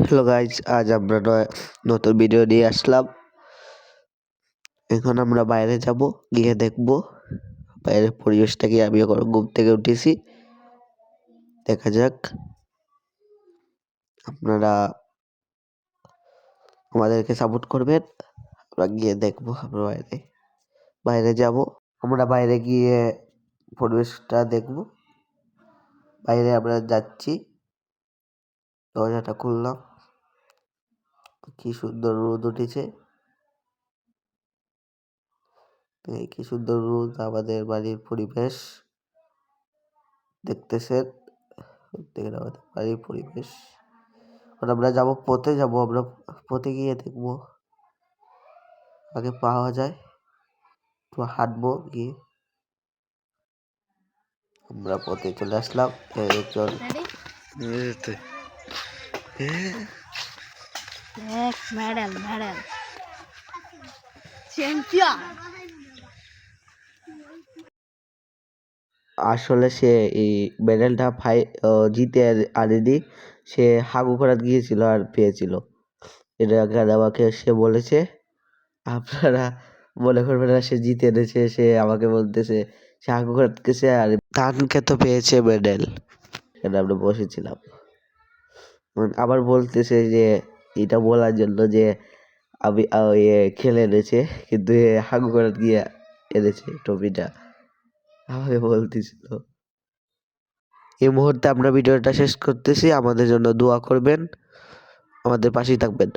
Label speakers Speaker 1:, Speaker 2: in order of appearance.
Speaker 1: Hello guys আজ আমরা নয় নতুন ভিডিও নিয়ে আসলাম। এখন আমরা বাইরে যাব, গিয়ে দেখব বাইরের পরিবেশটা কি। আমি এখন ঘুম থেকে উঠেছি। দেখা যাক। আপনারা আমাদেরকে সাপোর্ট করবেন। আমরা গিয়ে দেখব আমরা বাইরে বাইরে যাব। আমরা বাইরে গিয়ে পরিবেশটা দেখব। বাইরে আমরা যাচ্ছি। দরজাটা খুললাম। কি সুন্দর রোদ উঠেছে। এই কি সুন্দর রোদ আমাদের বাড়ির পরিবেশ। দেখতেছেন? দেখেন আমাদের বাড়ির পরিবেশ। আমরা যাব পথে যাব আমরা পথে গিয়ে দেখব। আগে পাওয়া যায় একটু হাঁটবো গিয়ে। আমরা পথে চলে আসলাম। এই একজন
Speaker 2: এক মেডেল মেডেল চ্যাম্পিয়ন
Speaker 1: আসলে সে এই মেডেলটা ফাই জিতে আনেনি সে হাগু করাত গিয়েছিল আর পেয়েছিল। এটা এখানে আমাকে সে বলেছে। আপনারা মনে করবেন না, সে জিতে এনেছে, সে আমাকে বলতেছে, সে হাগু করাত গেছে আর ধানকে তো পেয়েছে মেডেল এখানে আমরা বসেছিলাম। আবার বলতেছে যে, এটা বলার জন্য যে, আমি ইয়ে খেলে এনেছে, কিন্তু এ, হাগু করে গিয়ে এনেছে ট্রফিটা। আমাকে বলতেছিল, এই মুহূর্তে আমরা ভিডিওটা শেষ করতেছি, আমাদের জন্য দোয়া করবেন, আমাদের পাশেই থাকবেন।